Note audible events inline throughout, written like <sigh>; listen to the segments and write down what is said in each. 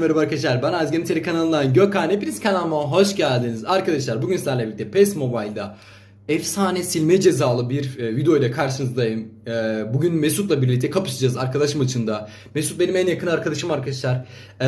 Merhaba arkadaşlar ben Azgın Teri kanalından Gökhan hepiniz kanalıma hoş geldiniz. Arkadaşlar bugün sizlerle birlikte PES Mobile'da efsane silme cezalı bir e, video ile karşınızdayım. E, bugün Mesut'la birlikte kapışacağız arkadaş maçında. Mesut benim en yakın arkadaşım arkadaşlar. E,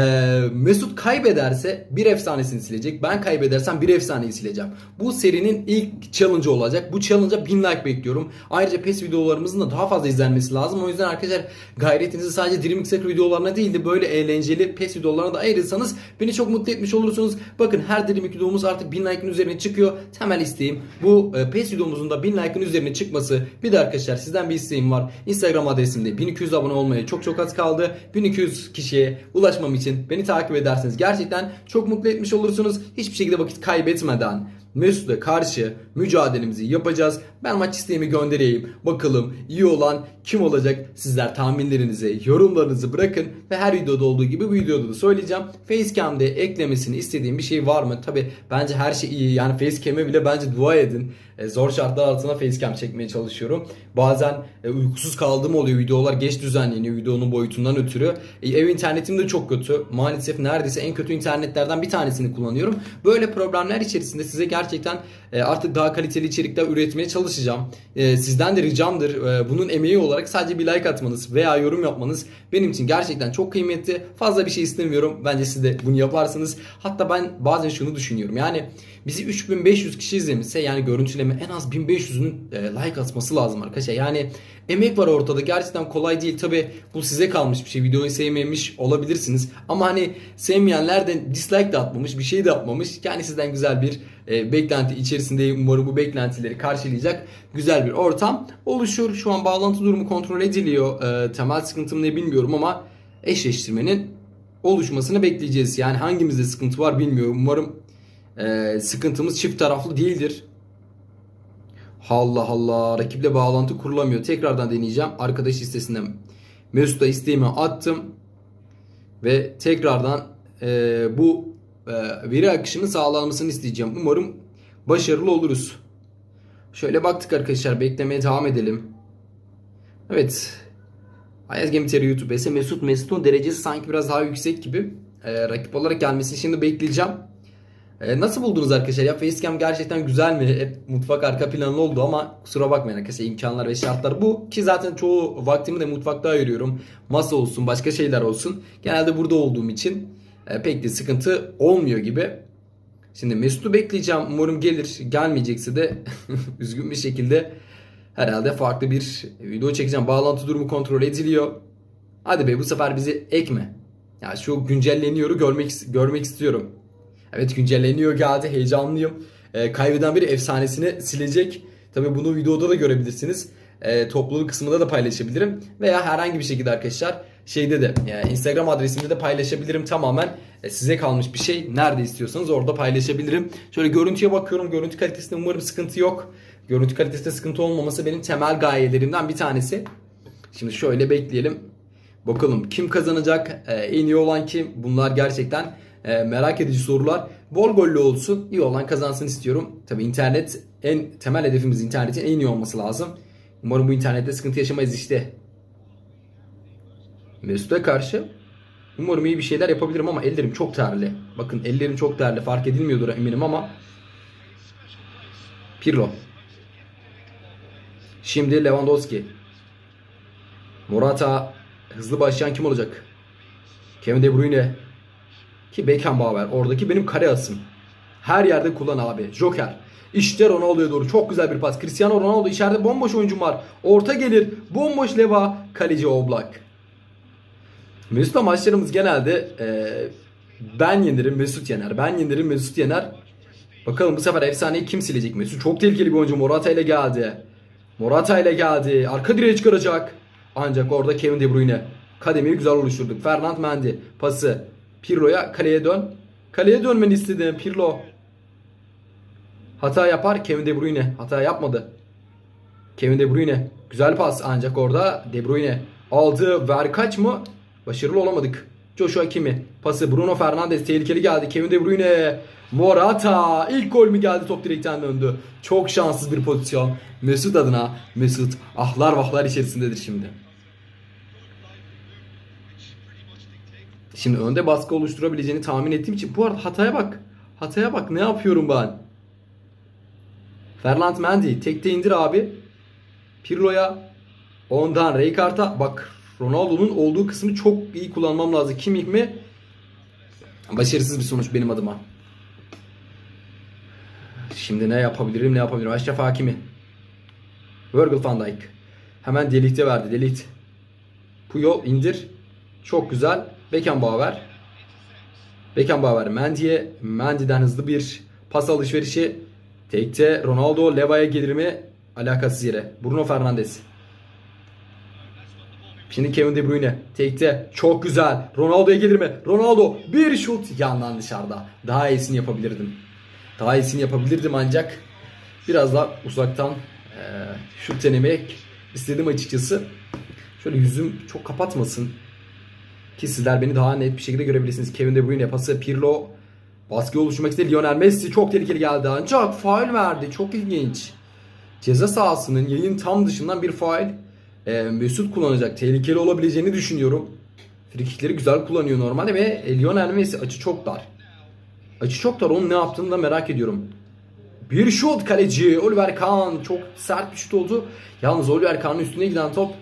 Mesut kaybederse bir efsanesini silecek. Ben kaybedersem bir efsaneyi sileceğim. Bu serinin ilk challenge olacak. Bu challenge'a 1000 like bekliyorum. Ayrıca PES videolarımızın da daha fazla izlenmesi lazım. O yüzden arkadaşlar gayretinizi sadece Dream Xer videolarına değil de böyle eğlenceli PES videolarına da ayırırsanız beni çok mutlu etmiş olursunuz. Bakın her Dream videomuz artık 1000 like'ın üzerine çıkıyor. Temel isteğim bu e, PES videomuzun da 1000 like'ın üzerine çıkması. Bir de arkadaşlar sizden bir isteğim var. Instagram adresimde 1200 abone olmaya çok çok az kaldı. 1200 kişiye ulaşmam için beni takip ederseniz gerçekten çok mutlu etmiş olursunuz. Hiçbir şekilde vakit kaybetmeden Mesut'a karşı mücadelemizi yapacağız. Ben maç isteğimi göndereyim. Bakalım iyi olan kim olacak? Sizler tahminlerinizi, yorumlarınızı bırakın ve her videoda olduğu gibi bu videoda da söyleyeceğim. Facecam'de eklemesini istediğim bir şey var mı? Tabi bence her şey iyi. Yani Facecam'e bile bence dua edin. E, zor şartlar altında Facecam çekmeye çalışıyorum. Bazen e, uykusuz kaldığım oluyor. Videolar geç düzenleniyor videonun boyutundan ötürü. E, ev internetim de çok kötü. Maalesef neredeyse en kötü internetlerden bir tanesini kullanıyorum. Böyle problemler içerisinde size gerçekten e, artık daha kaliteli içerikler üretmeye çalışacağım. E, sizden de ricamdır. E, bunun emeği olarak sadece bir like atmanız veya yorum yapmanız benim için gerçekten çok kıymetli. Fazla bir şey istemiyorum. Bence siz de bunu yaparsınız. Hatta ben bazen şunu düşünüyorum. Yani bizi 3500 kişi izlemişse yani görüntüleme en az 1500'ün e, like atması lazım arkadaşlar. Yani emek var ortada. Gerçekten kolay değil. Tabi bu size kalmış bir şey. Videoyu sevmemiş olabilirsiniz. Ama hani sevmeyenler de dislike de atmamış. Bir şey de atmamış. Yani sizden güzel bir e, beklenti içerisindeyim. Umarım bu beklentileri karşılayacak güzel bir ortam oluşur. Şu an bağlantı durumu kontrol ediliyor. E, temel sıkıntım ne bilmiyorum ama eşleştirmenin oluşmasını bekleyeceğiz. Yani hangimizde sıkıntı var bilmiyorum. Umarım e, sıkıntımız çift taraflı değildir. Allah Allah rakiple bağlantı kurulamıyor. Tekrardan deneyeceğim. Arkadaş listesinden Mesut'a isteğimi attım. Ve tekrardan e, bu veri akışının sağlanmasını isteyeceğim. Umarım başarılı oluruz. Şöyle baktık arkadaşlar beklemeye devam edelim. Evet. Ayaz Gemiteri YouTube ise Mesut Mesut'un derecesi sanki biraz daha yüksek gibi. E, rakip olarak gelmesini şimdi bekleyeceğim. E, nasıl buldunuz arkadaşlar? Ya Facecam gerçekten güzel mi? Hep mutfak arka planı oldu ama kusura bakmayın arkadaşlar imkanlar ve şartlar bu. Ki zaten çoğu vaktimi de mutfakta ayırıyorum. Masa olsun başka şeyler olsun. Genelde burada olduğum için pek de sıkıntı olmuyor gibi. Şimdi Mesut'u bekleyeceğim. Umarım gelir. Gelmeyecekse de <laughs> üzgün bir şekilde herhalde farklı bir video çekeceğim. Bağlantı durumu kontrol ediliyor. Hadi be bu sefer bizi ekme. Ya şu güncelleniyoru görmek görmek istiyorum. Evet güncelleniyor geldi. Heyecanlıyım. Ee, kaybeden bir efsanesini silecek. Tabi bunu videoda da görebilirsiniz. Ee, topluluk kısmında da paylaşabilirim. Veya herhangi bir şekilde arkadaşlar şeyde de yani Instagram adresimde de paylaşabilirim. Tamamen e, size kalmış bir şey. Nerede istiyorsanız orada paylaşabilirim. Şöyle görüntüye bakıyorum. Görüntü kalitesinde umarım sıkıntı yok. Görüntü kalitesinde sıkıntı olmaması benim temel gayelerimden bir tanesi. Şimdi şöyle bekleyelim. Bakalım kim kazanacak? Ee, en iyi olan kim? Bunlar gerçekten e, merak edici sorular. Bol gollü olsun. iyi olan kazansın istiyorum. Tabi internet en temel hedefimiz internetin en iyi olması lazım. Umarım bu internette sıkıntı yaşamayız işte. Mesut'a karşı umarım iyi bir şeyler yapabilirim ama ellerim çok terli. Bakın ellerim çok terli. Fark edilmiyordur eminim ama Pirlo. Şimdi Lewandowski. Morata hızlı başlayan kim olacak? Kevin De Bruyne. Ki Beckenbauer oradaki benim kare asım. Her yerde kullan abi. Joker. İşte Ronaldo'ya doğru çok güzel bir pas. Cristiano Ronaldo içeride bomboş oyuncum var. Orta gelir. Bomboş leva. Kaleci Oblak. Mesut'la maçlarımız genelde e, ben yenirim Mesut yener. Ben yenirim Mesut yener. Bakalım bu sefer efsaneyi kim silecek Mesut? Çok tehlikeli bir oyuncu. Morata ile geldi. Morata ile geldi. Arka direğe çıkaracak. Ancak orada Kevin De Bruyne. Kademeyi güzel oluşturduk. Fernand Mendy pası. Pirlo'ya kaleye dön. Kaleye dönmeni istedim Pirlo. Hata yapar Kevin De Bruyne. Hata yapmadı. Kevin De Bruyne. Güzel pas ancak orada De Bruyne aldı. Ver kaç mı? Başarılı olamadık. Joshua Kimi. Pası Bruno Fernandes tehlikeli geldi. Kevin De Bruyne. Morata. ilk gol mü geldi top direkten döndü. Çok şanssız bir pozisyon. Mesut adına Mesut ahlar vahlar içerisindedir şimdi. Şimdi önde baskı oluşturabileceğini tahmin ettiğim için bu arada hataya bak. Hataya bak ne yapıyorum ben. Ferland Mendy tekte indir abi. Pirlo'ya ondan Rijkaard'a bak Ronaldo'nun olduğu kısmı çok iyi kullanmam lazım. Kimih mi? Başarısız bir sonuç benim adıma. Şimdi ne yapabilirim ne yapabilirim? Aşraf Hakimi. Virgil van Dijk. Hemen Delik'te verdi. Delik. Puyol indir. Çok güzel. Beckenbauer. Beckenbauer Mendy'ye. Mendy'den hızlı bir pas alışverişi. Tekte Ronaldo Leva'ya gelir mi? Alakasız yere. Bruno Fernandes. Şimdi Kevin De Bruyne. Tekte. Çok güzel. Ronaldo'ya gelir mi? Ronaldo bir şut yandan dışarıda. Daha iyisini yapabilirdim. Daha iyisini yapabilirdim ancak biraz daha uzaktan eee şut denemek istedim açıkçası. Şöyle yüzüm çok kapatmasın. Ki sizler beni daha net bir şekilde görebilirsiniz. Kevin De Bruyne pası Pirlo baskı oluşturmak istedi. Lionel Messi çok tehlikeli geldi ancak faul verdi. Çok ilginç. Ceza sahasının yayın tam dışından bir faul e, Mesut kullanacak. Tehlikeli olabileceğini düşünüyorum. Frikikleri güzel kullanıyor normalde ve e, Lionel Messi açı çok dar. Açı çok dar. Onun ne yaptığını da merak ediyorum. Bir şut kaleci Oliver Kahn. Çok sert bir şut oldu. Yalnız Oliver Kahn'ın üstüne giden top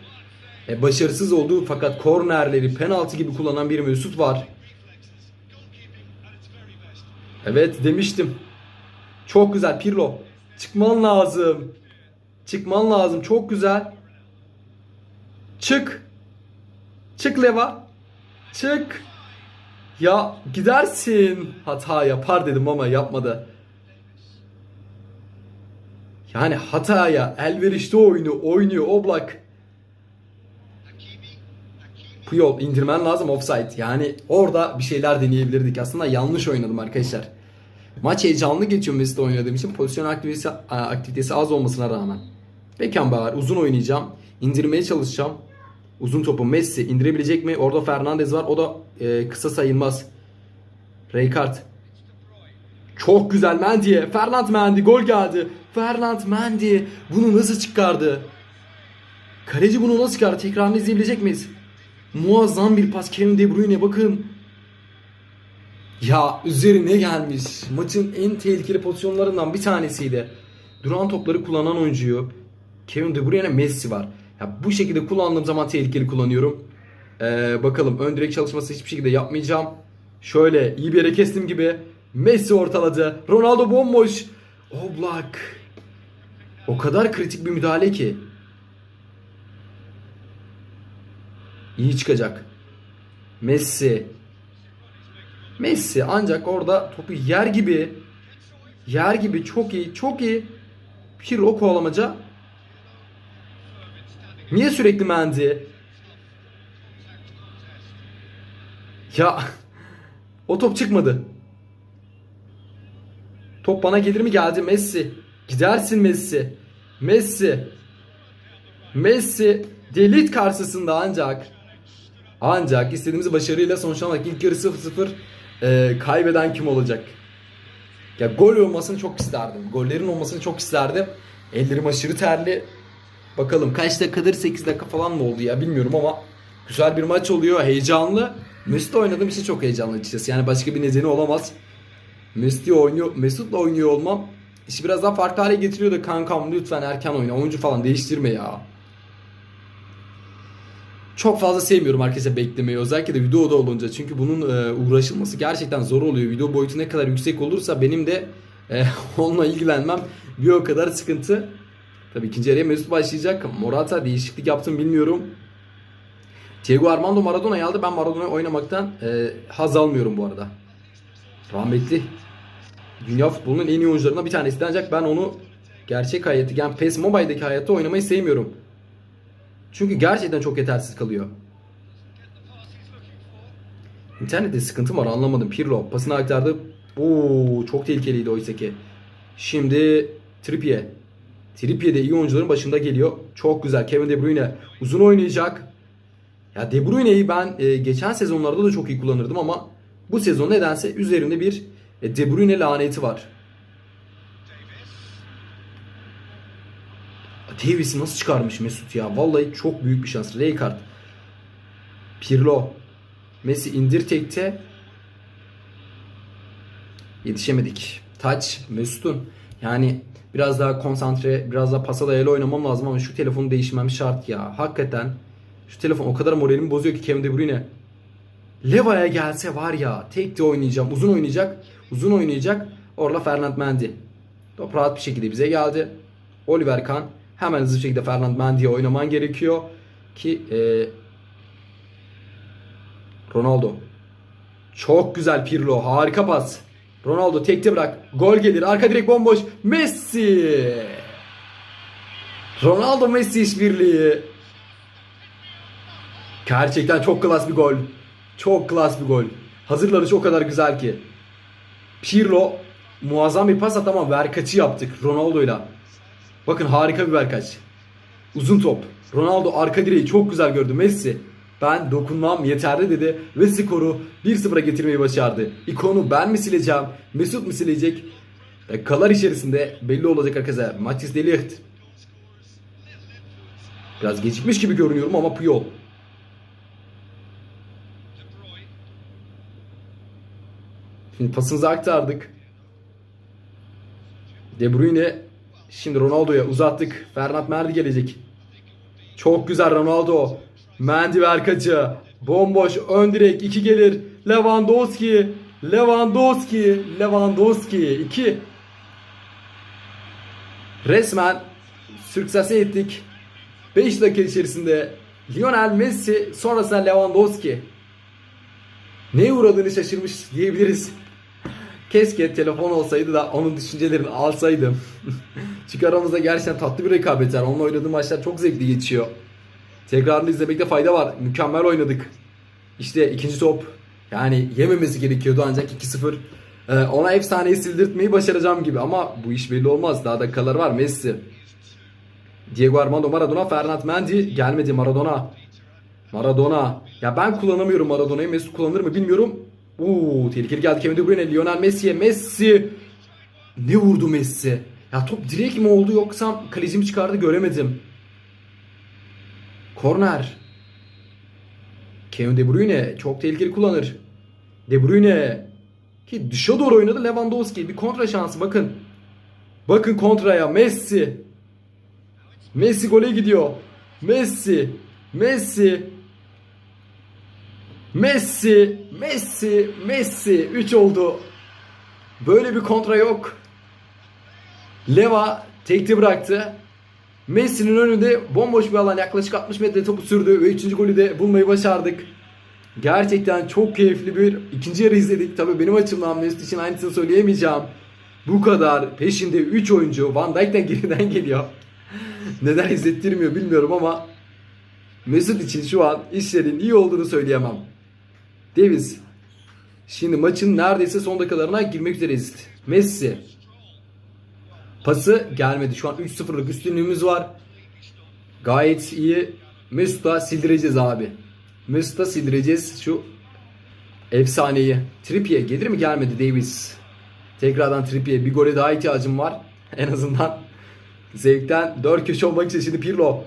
e, başarısız oldu. Fakat kornerleri penaltı gibi kullanan bir Mesut var. Evet demiştim. Çok güzel Pirlo. Çıkman lazım. Çıkman lazım. Çok güzel. Çık. Çık Leva. Çık. Ya gidersin. Hata yapar dedim ama yapmadı. Yani hataya elverişli oyunu oynuyor Oblak. Puyol indirmen lazım offside. Yani orada bir şeyler deneyebilirdik. Aslında yanlış oynadım arkadaşlar. Maç heyecanlı geçiyor Mesut'la oynadığım için pozisyon aktivitesi, aktivitesi az olmasına rağmen. Beckenbauer uzun oynayacağım. İndirmeye çalışacağım. Uzun topu Messi indirebilecek mi? Orada Fernandez var. O da e, kısa sayılmaz. Rijkaard. Çok güzel Mendy'ye. Fernand Mendy gol geldi. Fernand Mendy bunu nasıl çıkardı? Kaleci bunu nasıl çıkardı? Tekrarını izleyebilecek miyiz? Muazzam bir pas Kevin De Bruyne bakın. Ya üzerine gelmiş. Maçın en tehlikeli pozisyonlarından bir tanesiydi. Duran topları kullanan oyuncuyu Kevin De Bruyne Messi var. Ya bu şekilde kullandığım zaman tehlikeli kullanıyorum. Ee, bakalım ön direk çalışması hiçbir şekilde yapmayacağım. Şöyle iyi bir yere kestim gibi. Messi ortaladı. Ronaldo bomboş. Oblak. O kadar kritik bir müdahale ki. İyi çıkacak. Messi. Messi ancak orada topu yer gibi yer gibi çok iyi çok iyi Pirlo kovalamaca Niye sürekli Mendy? Ya o top çıkmadı. Top bana gelir mi geldi Messi. Gidersin Messi. Messi. Messi delit karşısında ancak ancak istediğimiz başarıyla sonuçlanmak ilk yarı 0-0 e, kaybeden kim olacak? Ya gol olmasını çok isterdim. Gollerin olmasını çok isterdim. Ellerim aşırı terli. Bakalım kaç dakikadır 8 dakika falan mı oldu ya bilmiyorum ama güzel bir maç oluyor. Heyecanlı. Mesut'la oynadığım için çok heyecanlı açıkçası. Yani başka bir nedeni olamaz. Mesut'la oynuyor, Mesut'la oynuyor olmam işi biraz daha farklı hale getiriyor da kankam lütfen erken oyna. Oyuncu falan değiştirme ya. Çok fazla sevmiyorum arkadaşlar beklemeyi. Özellikle de videoda olunca. Çünkü bunun e, uğraşılması gerçekten zor oluyor. Video boyutu ne kadar yüksek olursa benim de e, <laughs> onunla ilgilenmem bir o kadar sıkıntı. Tabii ikinci yarıya Mesut başlayacak. Morata değişiklik yaptım bilmiyorum. Diego Armando Maradona'yı aldı. Ben Maradona oynamaktan e, haz almıyorum bu arada. Rahmetli. Dünya futbolunun en iyi oyuncularından bir tanesi. Ancak ben onu gerçek hayatta yani PES Mobile'deki hayatta oynamayı sevmiyorum. Çünkü gerçekten çok yetersiz kalıyor. İnternette sıkıntı var anlamadım. Pirlo pasını aktardı. Oo çok tehlikeliydi oysa ki. Şimdi Trippier. Trippier de iyi oyuncuların başında geliyor. Çok güzel. Kevin De Bruyne uzun oynayacak. Ya De Bruyne'yi ben e, geçen sezonlarda da çok iyi kullanırdım ama bu sezon nedense üzerinde bir e, De Bruyne laneti var. Davis'i nasıl çıkarmış Mesut ya? Vallahi çok büyük bir şans. Rijkaard. Pirlo. Messi indir tekte. Yetişemedik. Taç Mesut'un. Yani biraz daha konsantre, biraz daha pasada el oynamam lazım ama şu telefonu değişmem şart ya. Hakikaten şu telefon o kadar moralimi bozuyor ki Kevin De Bruyne. Leva'ya gelse var ya tek de oynayacağım. Uzun oynayacak. Uzun oynayacak. Orla Fernand Mendy. Top rahat bir şekilde bize geldi. Oliver Kahn. Hemen hızlı bir şekilde Fernand Mendy'ye oynaman gerekiyor. Ki e, Ronaldo. Çok güzel Pirlo. Harika pas. Ronaldo tekte bırak. Gol gelir. Arka direk bomboş. Messi. Ronaldo Messi işbirliği. Gerçekten çok klas bir gol. Çok klas bir gol. Hazırlanış o kadar güzel ki. Pirlo muazzam bir pas at ama verkaçı yaptık Ronaldo'yla. Bakın harika bir verkaç. Uzun top. Ronaldo arka direği çok güzel gördü. Messi ben dokunmam yeterli dedi ve skoru 1-0'a getirmeyi başardı. İkonu ben mi sileceğim, Mesut mu silecek? Dakikalar içerisinde belli olacak arkadaşlar. Matis de Ligt. Biraz gecikmiş gibi görünüyorum ama Puyol. Şimdi pasımızı aktardık. De Bruyne şimdi Ronaldo'ya uzattık. Fernand Mendy gelecek. Çok güzel Ronaldo. Mendy verkacı. Bomboş ön direk 2 gelir. Lewandowski. Lewandowski. Lewandowski 2. Resmen sürksase ettik. 5 dakika içerisinde Lionel Messi sonrasında Lewandowski. Neye uğradığını şaşırmış diyebiliriz. Keşke telefon olsaydı da onun düşüncelerini alsaydım. <laughs> Çünkü aramızda gerçekten tatlı bir rekabet var. Onunla oynadığım maçlar çok zevkli geçiyor. Tekrarını izlemekte fayda var. Mükemmel oynadık. İşte ikinci top. Yani yememesi gerekiyordu ancak 2-0. Ee, ona efsaneyi sildirtmeyi başaracağım gibi ama bu iş belli olmaz. Daha dakikalar var. Messi. Diego Armando Maradona, Fernand Mendy gelmedi Maradona. Maradona. Ya ben kullanamıyorum Maradona'yı. Mesut kullanır mı bilmiyorum. Uuu tehlikeli geldi Kevin De Bruyne. Lionel Messi'ye. Messi. Ne vurdu Messi? Ya top direkt mi oldu yoksa kaleci çıkardı göremedim. Korner. Kevin De Bruyne çok tehlikeli kullanır. De Bruyne ki dışa doğru oynadı Lewandowski. Bir kontra şansı bakın. Bakın kontraya Messi. Messi gole gidiyor. Messi. Messi. Messi. Messi. Messi. 3 oldu. Böyle bir kontra yok. Leva tekti bıraktı. Messi'nin önünde bomboş bir alan yaklaşık 60 metre topu sürdü ve 3. golü de bulmayı başardık. Gerçekten çok keyifli bir ikinci yarı izledik. Tabii benim açımdan Mesut için aynısını söyleyemeyeceğim. Bu kadar peşinde 3 oyuncu Van Dijk'ten <laughs> geriden geliyor. Neden izlettirmiyor bilmiyorum ama Mesut için şu an işlerin iyi olduğunu söyleyemem. Davis. Şimdi maçın neredeyse son dakikalarına girmek üzereyiz. Messi. Pası gelmedi. Şu an 3-0'lık üstünlüğümüz var. Gayet iyi. Mesut'a sildireceğiz abi. Mesut'a sildireceğiz şu efsaneyi. Trippier gelir mi gelmedi Davis. Tekrardan Trippier bir gole daha ihtiyacım var. <laughs> En azından zevkten 4 köşe olmak için şimdi Pirlo.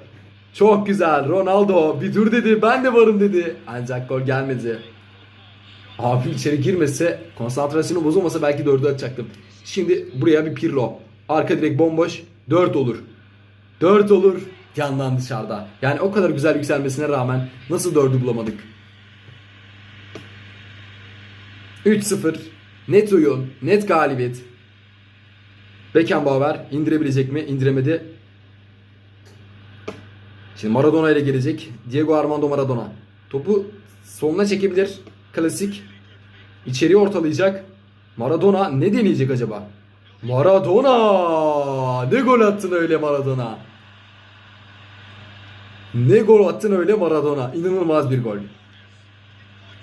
Çok güzel Ronaldo bir dur dedi ben de varım dedi. Ancak gol gelmedi. Abi içeri girmese konsantrasyonu bozulmasa belki 4'ü atacaktım. Şimdi buraya bir Pirlo. Arka direk bomboş. 4 olur. 4 olur. Yandan dışarıda. Yani o kadar güzel yükselmesine rağmen nasıl 4'ü bulamadık? 3-0. Net oyun. Net galibiyet. Beckenbauer indirebilecek mi? İndiremedi. Şimdi Maradona ile gelecek. Diego Armando Maradona. Topu soluna çekebilir. Klasik. İçeriye ortalayacak. Maradona ne deneyecek acaba? Maradona! Ne gol attın öyle Maradona? Ne gol attın öyle Maradona? İnanılmaz bir gol.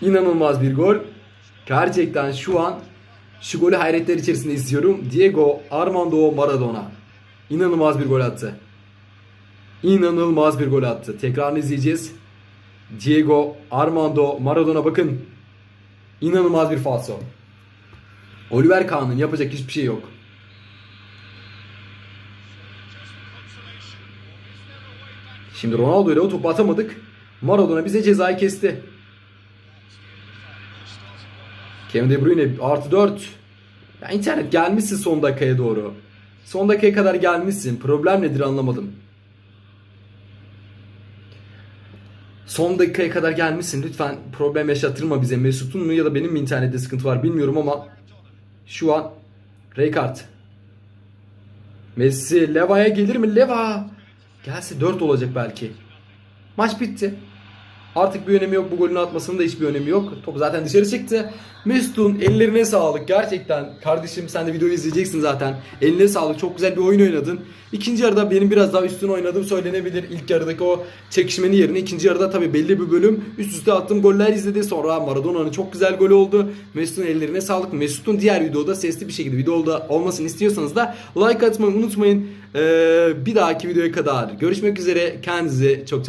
İnanılmaz bir gol. Gerçekten şu an şu golü hayretler içerisinde izliyorum. Diego Armando Maradona. İnanılmaz bir gol attı. İnanılmaz bir gol attı. Tekrarını izleyeceğiz. Diego Armando Maradona bakın. İnanılmaz bir falso. Oliver Kahn'ın yapacak hiçbir şey yok. Şimdi Ronaldo ile o topu atamadık. Maradona bize cezayı kesti. Kevin De Bruyne artı 4. Ya internet gelmişsin son dakikaya doğru. Son dakikaya kadar gelmişsin. Problem nedir anlamadım. Son dakikaya kadar gelmişsin. Lütfen problem yaşatırma bize. Mesut'un mu ya da benim mi internette sıkıntı var bilmiyorum ama şu an Rijkaard. Messi Leva'ya gelir mi? Leva! Gelse 4 olacak belki. Maç bitti. Artık bir önemi yok. Bu golünü atmasının da hiçbir önemi yok. Top zaten dışarı çıktı. Mesut'un ellerine sağlık. Gerçekten kardeşim sen de videoyu izleyeceksin zaten. Eline sağlık. Çok güzel bir oyun oynadın. İkinci yarıda benim biraz daha üstün oynadığım söylenebilir. İlk yarıdaki o çekişmenin yerine ikinci yarıda tabii belli bir bölüm üst üste attığım goller izledi. Sonra Maradona'nın çok güzel golü oldu. Mesut'un ellerine sağlık. Mesut'un diğer videoda sesli bir şekilde videoda olmasını istiyorsanız da like atmayı unutmayın. Ee, bir dahaki videoya kadar görüşmek üzere. Kendinize çok